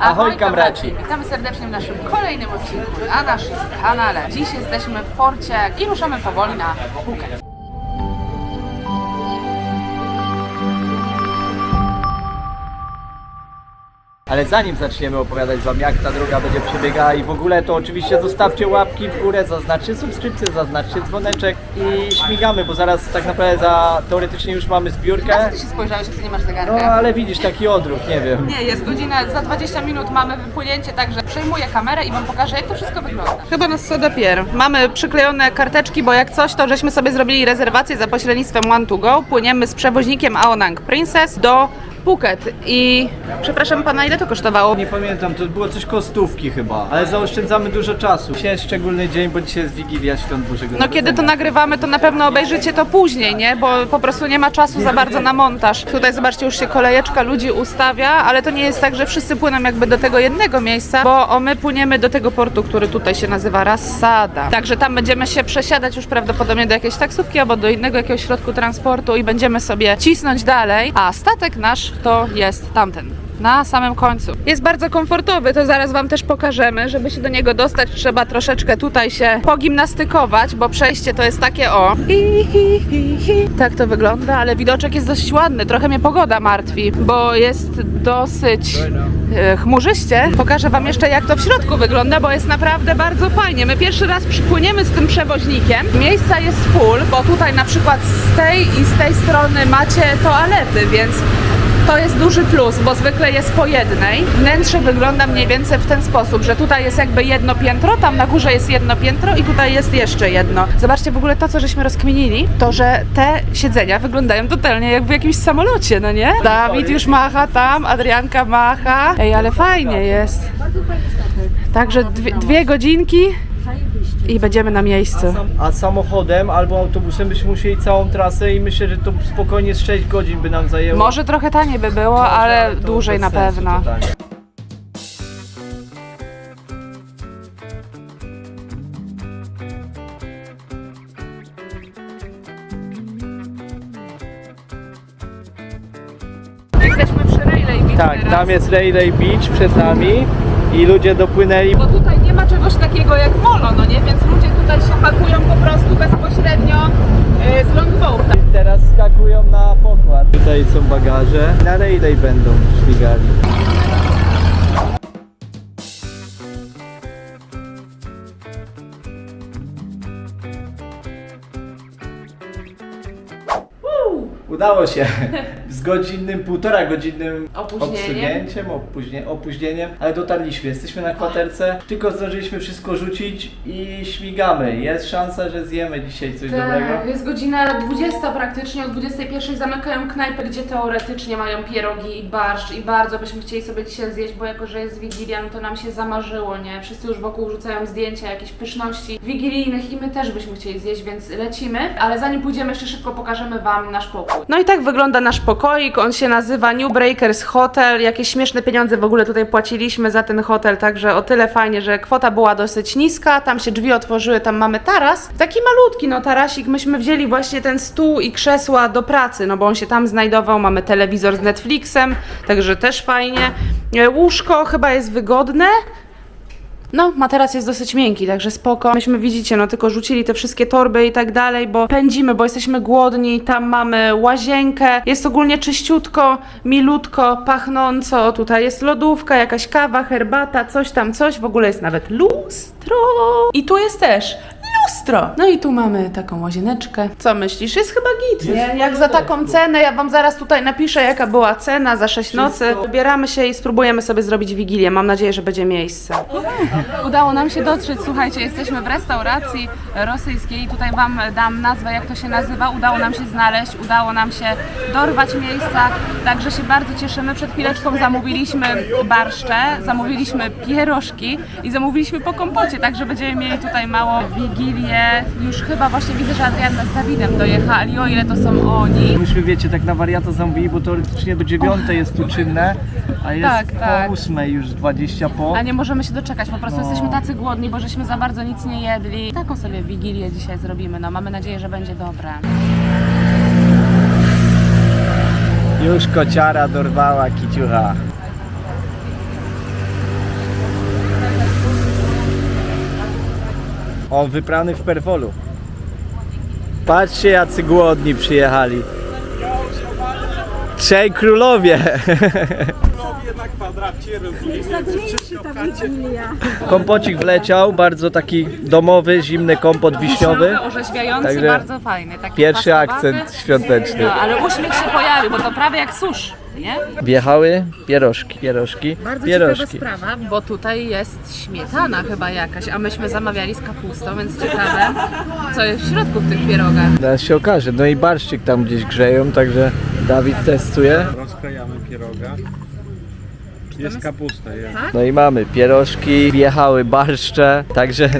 Ahoj, kamraci. Witamy serdecznie w naszym kolejnym odcinku na naszym kanale. Dziś jesteśmy w porcie i ruszamy powoli na Phuket. Ale zanim zaczniemy opowiadać Wam jak ta droga będzie przebiegała i w ogóle to oczywiście zostawcie łapki w górę, zaznaczcie subskrypcję, zaznaczcie dzwoneczek i śmigamy, bo zaraz tak naprawdę za, teoretycznie już mamy Na zbiórkę. co ty się spojrzałeś, jak ty nie masz No zegarka? ale widzisz, taki odruch, nie wiem. Nie, jest godzina, za 20 minut mamy wypłynięcie, także przejmuję kamerę i Wam pokażę, jak to wszystko wygląda. Chyba nas co dopiero. Mamy przyklejone karteczki, bo jak coś, to żeśmy sobie zrobili rezerwację za pośrednictwem One to Go. Płyniemy z przewoźnikiem Aonang Princess do Phuket i przepraszam pana, ile to kosztowało? Nie pamiętam, to było coś kostówki chyba, ale zaoszczędzamy dużo czasu. Dzisiaj jest szczególny dzień, bo dzisiaj jest Wigilia Świąt Bożego No kiedy to nagrywamy, to na pewno obejrzycie to później, nie? Bo po prostu nie ma czasu za bardzo na montaż. Tutaj zobaczcie, już się kolejeczka ludzi ustawia, ale to nie jest tak, że wszyscy płyną jakby do tego jednego miejsca, bo o, my płyniemy do tego portu, który tutaj się nazywa Rassada. Także tam będziemy się przesiadać już prawdopodobnie do jakiejś taksówki albo do innego jakiegoś środku transportu i będziemy sobie cisnąć dalej, a statek nasz to jest tamten na samym końcu. Jest bardzo komfortowy, to zaraz Wam też pokażemy. Żeby się do niego dostać, trzeba troszeczkę tutaj się pogimnastykować, bo przejście to jest takie o. Hi, hi, hi, hi. Tak to wygląda, ale widoczek jest dość ładny. Trochę mnie pogoda martwi, bo jest dosyć e, chmurzyście. Pokażę Wam jeszcze, jak to w środku wygląda, bo jest naprawdę bardzo fajnie. My pierwszy raz przypłyniemy z tym przewoźnikiem. Miejsca jest full, bo tutaj na przykład z tej i z tej strony macie toalety, więc to jest duży plus, bo zwykle jest po jednej. Wnętrze wygląda mniej więcej w ten sposób, że tutaj jest jakby jedno piętro, tam na górze jest jedno piętro i tutaj jest jeszcze jedno. Zobaczcie w ogóle to, co żeśmy rozkminili, to że te siedzenia wyglądają totalnie jak w jakimś samolocie, no nie? Dawid już macha tam, Adrianka macha. Ej, ale fajnie jest. Także dwie, dwie godzinki i będziemy na miejscu. A samochodem albo autobusem byśmy musieli całą trasę i myślę, że to spokojnie z 6 godzin by nam zajęło. Może trochę taniej by było, ale to dłużej bez na sensu pewno. totalnie. Jesteśmy przy Rayleigh Beach Tak, teraz. tam jest Railway Beach przed nami i ludzie dopłynęli. Bo tutaj ma czegoś takiego jak molo, no nie? Więc ludzie tutaj się pakują po prostu bezpośrednio y, z longboata. Teraz skakują na pokład. Tutaj są bagaże. Na Railway będą śmigali. Udało się. Z godzinnym, półtora godzinnym Opóźnieniem. obsunięciem, opóźnie, opóźnieniem, ale dotarliśmy. Jesteśmy na kwaterce, tylko zdążyliśmy wszystko rzucić i śmigamy. Jest szansa, że zjemy dzisiaj coś dobrego. Tak, jest godzina 20 praktycznie, o 21 zamykają knajpy, gdzie teoretycznie mają pierogi i barszcz i bardzo byśmy chcieli sobie dzisiaj zjeść, bo jako, że jest Wigilia, no to nam się zamarzyło, nie? Wszyscy już wokół rzucają zdjęcia, jakieś pyszności wigilijnych i my też byśmy chcieli zjeść, więc lecimy, ale zanim pójdziemy jeszcze szybko pokażemy Wam nasz pokój. No i tak wygląda nasz pokoik, on się nazywa New Breakers Hotel, jakieś śmieszne pieniądze w ogóle tutaj płaciliśmy za ten hotel, także o tyle fajnie, że kwota była dosyć niska, tam się drzwi otworzyły, tam mamy taras, taki malutki no tarasik, myśmy wzięli właśnie ten stół i krzesła do pracy, no bo on się tam znajdował, mamy telewizor z Netflixem, także też fajnie, E, łóżko chyba jest wygodne, no, materac jest dosyć miękki, także spoko. Myśmy, widzicie, no tylko rzucili te wszystkie torby i tak dalej, bo pędzimy, bo jesteśmy głodni, tam mamy łazienkę, jest ogólnie czyściutko, milutko, pachnąco, tutaj jest lodówka, jakaś kawa, herbata, coś tam, coś, w ogóle jest nawet lustro. I tu jest też lustro. No i tu mamy taką łazieneczkę. Co myślisz? Jest chyba git, nie? Jak za taką cenę, ja wam zaraz tutaj napiszę, jaka była cena za 6 nocy. Wybieramy się i spróbujemy sobie zrobić wigilię. Mam nadzieję, że będzie miejsce. Udało nam się dotrzeć, słuchajcie, jesteśmy w restauracji rosyjskiej. Tutaj Wam dam nazwę, jak to się nazywa. Udało nam się znaleźć, udało nam się dorwać miejsca, także się bardzo cieszymy. Przed chwileczką zamówiliśmy barszcze, zamówiliśmy pierożki i zamówiliśmy po kompocie, także będziemy mieli tutaj mało Już chyba właśnie widzę, że Adrianna z Dawidem dojechali, o ile to są oni. Myśmy wiecie, tak na wariata zamówili, bo teoretycznie do dziewiątej jest tu czynne, a jest Tak, po tak. ósmej już 20 po. A nie możemy się doczekać, po prostu No. jesteśmy tacy głodni, bo żeśmy za bardzo nic nie jedli. Taką sobie wigilię dzisiaj zrobimy, no mamy nadzieję, że będzie dobre. Już kociara dorwała kiciucha. On wyprany w perwolu. Patrzcie jacy głodni przyjechali. Trzej królowie. Królowie na kwadracie. Kompocik wleciał, bardzo taki domowy, zimny kompot wiśniowy. Wiśniowy, orzeźwiający, Także bardzo fajny. Taki Pierwszy pastowaty. akcent świąteczny. No, ale uśmiech się pojawił, bo to prawie jak susz, nie? Wjechały pierożki, pierożki, Bardzo pierożki. ciekawa sprawa, bo tutaj jest śmietana chyba jakaś, a myśmy zamawiali z kapustą, więc ciekawe, co jest w środku w tych pierogach. Zaraz się okaże. No i barszczyk tam gdzieś grzeją, także Dawid testuje. Rozklejamy pieroga. Jest kapusta, jest. No i mamy pierożki, wjechały barszcze, także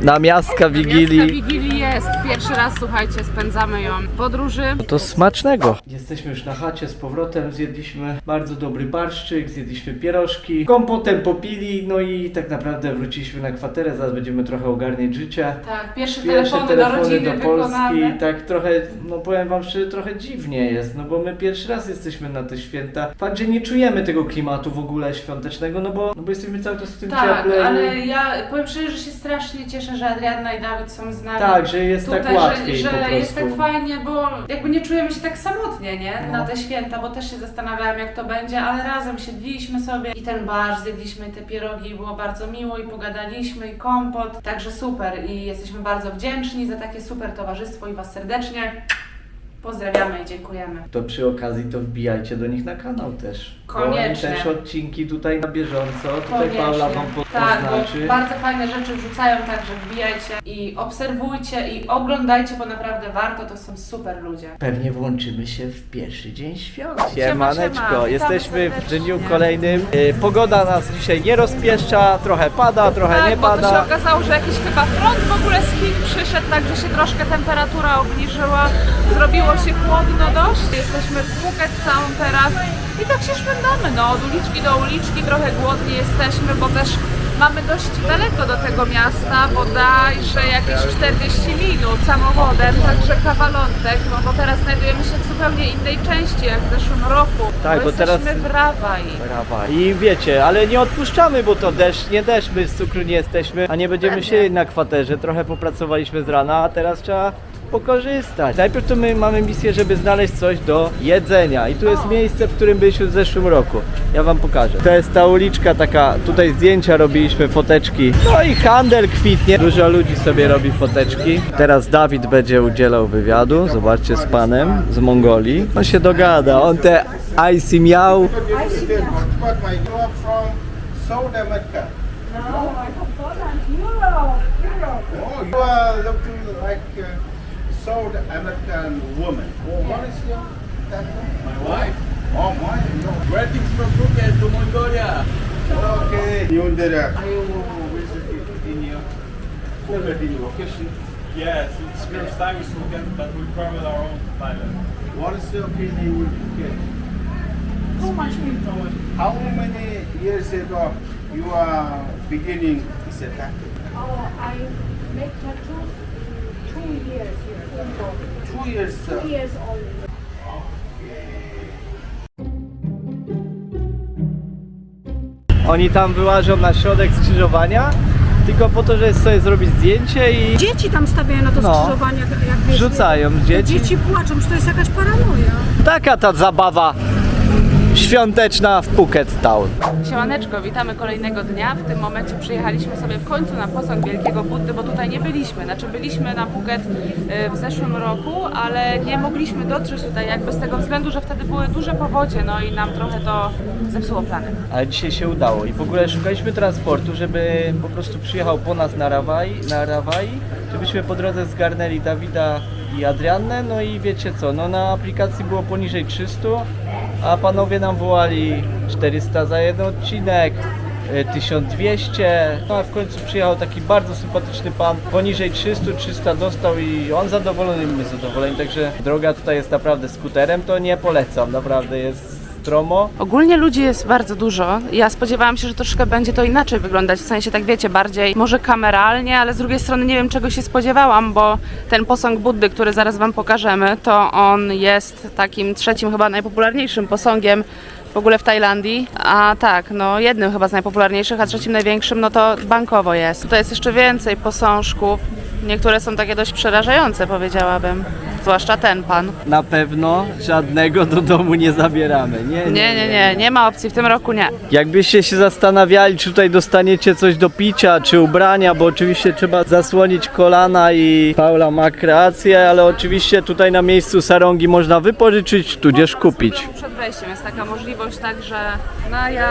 na miastka Miasta Wigilii. Wigilii jest. Pierwszy raz, słuchajcie, spędzamy ją w podróży. To smacznego. Jesteśmy już na chacie z powrotem, zjedliśmy bardzo dobry barszczyk, zjedliśmy pierożki, kompotem popili, no i tak naprawdę wróciliśmy na kwaterę, zaraz będziemy trochę ogarniać życie. Tak, pierwsze, Pierwsze telefony, telefony do rodziny do Polski, wykonane. tak trochę, no powiem wam szczerze, trochę dziwnie jest, no bo my pierwszy raz jesteśmy na te święta. Fakt, że nie czujemy tego klimatu w ogóle świątecznego, no bo, no bo jesteśmy cały czas w tym Tak, cieple. i- ale ja powiem szczerze, że się strasznie cieszę, że Adrianna i Dawid są z nami. Tak, że jest tak Tutaj, łatwiej że, po że prostu. jest tak fajnie, bo jakby nie czujemy się tak samotnie, nie? No. Na te święta, bo też się zastanawiałam jak to będzie, ale razem siedliśmy sobie i ten barsz zjedliśmy, i te pierogi, było bardzo miło i pogadaliśmy i kompot, także super i jesteśmy bardzo wdzięczni za takie super towarzystwo i Was serdecznie pozdrawiamy i dziękujemy. To przy okazji to wbijajcie do nich na kanał też. Bo oni Koniecznie. też odcinki tutaj na bieżąco, tutaj Koniecznie. Paula wam po- Tak, poznaczy. bardzo fajne rzeczy wrzucają, także wbijajcie i obserwujcie i oglądajcie, bo naprawdę warto, to są super ludzie. Pewnie włączymy się w pierwszy dzień świąt. Siema, Siemaneczko, siema. jesteśmy Witamy w dniu kolejnym. Y, Pogoda nas dzisiaj nie rozpieszcza, trochę pada, trochę tak, nie bo to się pada. okazało, że jakiś chyba front w ogóle z Chin przyszedł, także się troszkę temperatura obniżyła. Zrobiło się chłodno dość. Jesteśmy w Phuket Town teraz i tak się szwendamy, no od uliczki do uliczki, trochę głodni jesteśmy, bo też mamy dość daleko do tego miasta, bodajże jakieś 40 minut samochodem, także kawalątek, no bo teraz znajdujemy się w zupełnie innej części, jak w zeszłym roku. Tak, bo teraz- jesteśmy w Rawaj. Brawa. I wiecie, ale nie odpuszczamy, bo to deszcz, nie deszcz, my z cukru nie jesteśmy, a nie będziemy Pewnie. siedzieć na kwaterze. Trochę popracowaliśmy z rana, a teraz trzeba pokorzystać. Najpierw to my mamy misję, żeby znaleźć coś do jedzenia. I tu jest miejsce, w którym byliśmy w zeszłym roku. Ja wam pokażę. To jest ta uliczka taka, tutaj zdjęcia robiliśmy, foteczki. No i handel kwitnie. Dużo ludzi sobie robi foteczki. Teraz Dawid będzie udzielał wywiadu, zobaczcie, z panem z Mongolii. On się dogada, on te IC miał. South America. No, I'm from Poland, Europe, Europe. Oh, you are looking like a South American woman. Oh, what is your background? My wife. Oh, mine. No. Weddings from Phuket to Mongolia. Okay. You there? Are uh, you visiting in your Phuket in your vacation? Yes, it's first time in Phuket, but we travel our own Thailand. What is your feeling in Phuket? So much we people. How many years ago you are beginning this attack? Oh, I Two years. Two Uh, years only. Oni tam wyłażą na środek skrzyżowania, tylko po to, żeby sobie zrobić zdjęcie i Dzieci tam stawiają na to No. skrzyżowanie, jak wiesz. wrzucają dzieci. Dzieci płaczą, że to jest jakaś paranoja. Taka ta zabawa świąteczna w Phuket Town. Siemaneczko, witamy kolejnego dnia. W tym momencie przyjechaliśmy sobie w końcu na posąg Wielkiego Buddy, bo tutaj nie byliśmy. Znaczy byliśmy na Phuket y, w zeszłym roku, ale nie mogliśmy dotrzeć tutaj jakby z tego względu, że wtedy były duże powodzie, no i nam trochę to zepsuło plany. Ale dzisiaj się udało i w ogóle szukaliśmy transportu, żeby po prostu przyjechał po nas na Rawaj, na Rawai, żebyśmy po drodze zgarnęli Dawida i Adriannę, no i wiecie co, no na aplikacji było poniżej 300, a panowie nam wołali 400 za jeden odcinek, y, 1200, no a w końcu przyjechał taki bardzo sympatyczny pan, poniżej 300, 300 dostał i on zadowolony my zadowoleni, także droga tutaj jest naprawdę skuterem, to nie polecam, naprawdę jest stromo. Ogólnie ludzi jest bardzo dużo. Ja spodziewałam się, że troszkę będzie to inaczej wyglądać, w sensie tak wiecie, bardziej może kameralnie, ale z drugiej strony nie wiem czego się spodziewałam, bo ten posąg Buddy, który zaraz Wam pokażemy, to on jest takim trzecim chyba najpopularniejszym posągiem w ogóle w Tajlandii. A tak, no jednym chyba z najpopularniejszych, a trzecim największym, no to bankowo jest. To jest jeszcze więcej posążków. Niektóre są takie dość przerażające, powiedziałabym. Zwłaszcza ten pan. Na pewno żadnego do domu nie zabieramy. Nie, Nie, nie, nie, nie ma opcji, w tym roku nie. Jakbyście się zastanawiali, czy tutaj dostaniecie coś do picia, czy ubrania, bo oczywiście trzeba zasłonić kolana i Paula ma kreację, ale oczywiście tutaj na miejscu sarągi można wypożyczyć, tudzież kupić. Przed wejściem jest taka możliwość, także no ja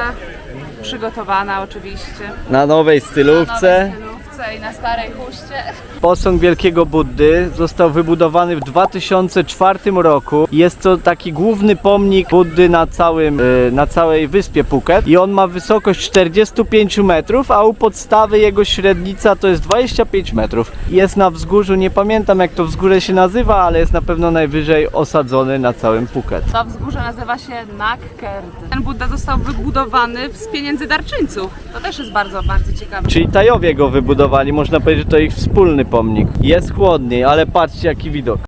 przygotowana oczywiście. Na nowej stylówce. Nowej stylówce i na starej huście. Posąg Wielkiego Buddy został wybudowany w 2004 roku. Jest to taki główny pomnik Buddy na, całym, y, na całej wyspie Phuket i on ma wysokość 45 metrów, a u podstawy jego średnica to jest 25 metrów. Jest na wzgórzu, nie pamiętam jak to wzgórze się nazywa, ale jest na pewno najwyżej osadzony na całym Phuket. To wzgórze nazywa się Nakkerd. Ten Buddha został wybudowany z pieniędzy darczyńców. To też jest bardzo, bardzo ciekawe. Czyli Tajowie go wybudowali, można powiedzieć, że to ich wspólny pomnik. Jest chłodniej, ale patrzcie jaki widok.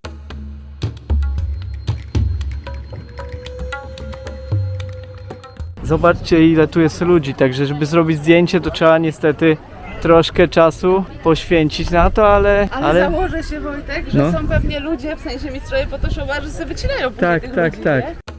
Zobaczcie ile tu jest ludzi, także żeby zrobić zdjęcie to trzeba niestety troszkę czasu poświęcić na to, ale... Ale, założę się Wojtek, że No. są pewnie ludzie, w sensie mistrzowie Photoshopa, że sobie wycinają później Tak, tych tak, ludzi, tak. nie?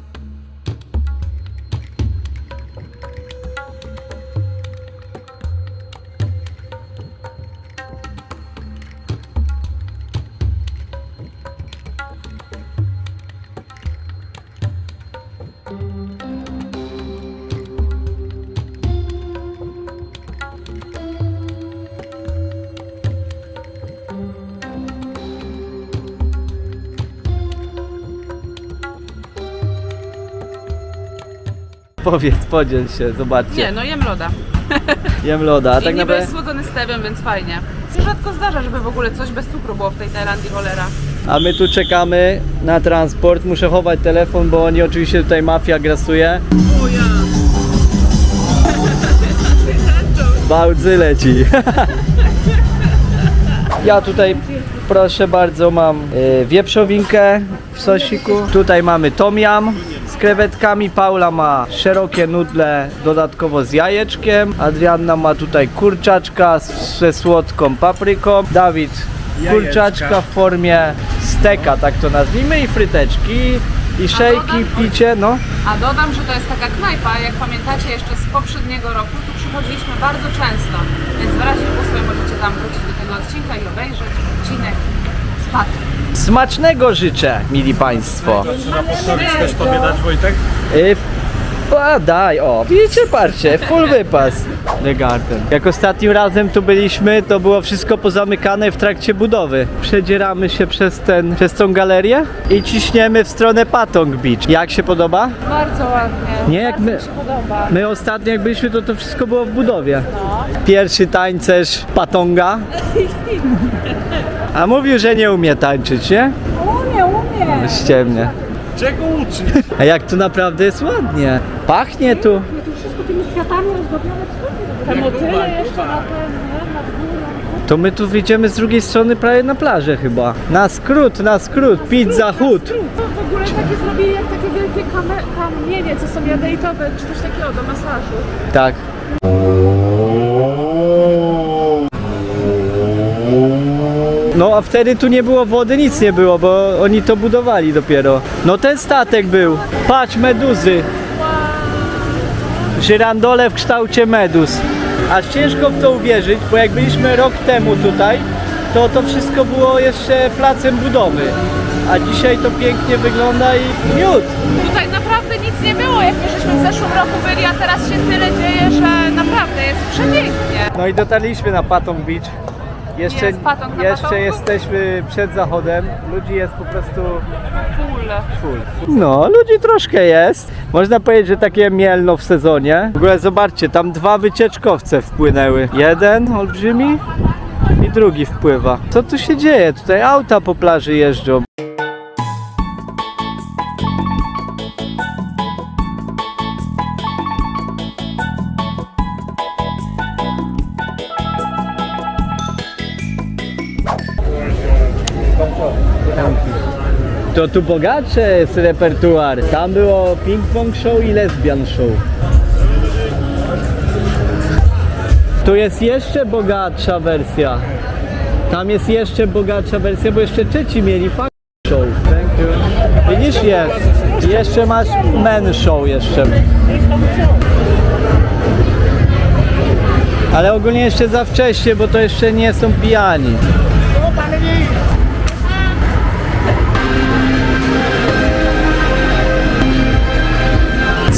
Powiedz, podziel się, zobaczcie. Nie, no jem loda. Jem loda, a I tak niby naprawdę... jest słodzony stewią, więc fajnie. Rzadko zdarza, żeby w ogóle coś bez cukru było w tej Tajlandii, cholera. A my tu czekamy na transport. Muszę chować telefon, bo oni oczywiście tutaj mafia grasuje. Bałdzy leci. Ja tutaj proszę bardzo mam y, wieprzowinkę w sosiku. Tutaj mamy tom yum z krewetkami. Paula ma szerokie nudle dodatkowo z jajeczkiem. Adrianna ma tutaj kurczaczka z- ze słodką papryką. Dawid kurczaczka w formie steka, tak to nazwijmy, i fryteczki, i szejki, picie, no. A dodam, że to jest taka knajpa, jak pamiętacie jeszcze z poprzedniego roku, tu przychodziliśmy bardzo często, więc w razie sobie możecie tam wrócić do tego odcinka i obejrzeć odcinek Smacznego życzę, mili Państwo. Trzeba postawić też tobie dać Wojtek? Y, a, daj, o, widzicie, patrzcie, full wypas. The Garden. Jak ostatnim razem tu byliśmy, to było wszystko pozamykane w trakcie budowy. Przedzieramy się przez, ten, przez tą galerię i ciśniemy w stronę Patong Beach. Jak się podoba? Bardzo ładnie. Nie, jak my, podoba. my ostatnio jak byliśmy, to to wszystko było w budowie. Pierwszy tańcerz Patonga. A mówił, że nie umie tańczyć, nie? Umie, umie. Ściemnie. Czego uczyć? A jak tu naprawdę jest ładnie. Pachnie tu. Tu wszystko tymi kwiatami ozdobione. Co Te motyle jeszcze na ten, nie? Nad górą. To my tu wyjdziemy z drugiej strony prawie na plażę chyba. Na skrót, na skrót, pizza hut. To w ogóle takie zrobili jak takie wielkie kame- kamienie, co są jadejtowe, czy coś takiego do masażu. Tak. No a wtedy tu nie było wody, nic nie było, bo oni to budowali dopiero. No ten statek był. Patrz, meduzy. Żyrandole w kształcie meduz. Aż ciężko w to uwierzyć, bo jak byliśmy rok temu tutaj, to to wszystko było jeszcze placem budowy. A dzisiaj to pięknie wygląda i miód. Tutaj naprawdę nic nie było, jak my żeśmy w zeszłym roku byli, a teraz się tyle dzieje, że naprawdę jest przepięknie. No i dotarliśmy na Patong Beach. Jeszcze, Jest na jeszcze jesteśmy przed zachodem. Ludzi jest po prostu Full. full. No, ludzi troszkę jest. Można powiedzieć, że takie mielno w sezonie. W ogóle zobaczcie, tam dwa wycieczkowce wpłynęły. Jeden olbrzymi i drugi wpływa. Co tu się dzieje? Tutaj auta po plaży jeżdżą. To tu bogatsze jest repertuar. Tam było ping-pong show i lesbian show. Tu jest jeszcze bogatsza wersja. Tam jest jeszcze bogatsza wersja, bo jeszcze Czeci mieli fuck show. Widzisz jest. Jeszcze masz men show jeszcze. Ale ogólnie jeszcze za wcześnie, bo to jeszcze nie są pijani.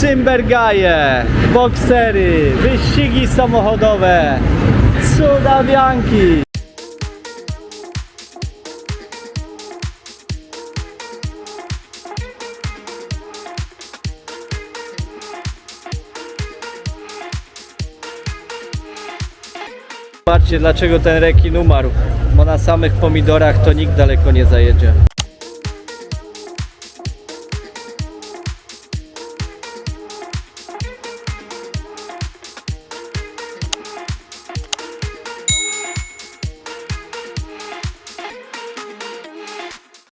Cymbergaje, boksery, wyścigi samochodowe, cudawianki. Patrzcie dlaczego ten rekin umarł, bo na samych pomidorach to nikt daleko nie zajedzie.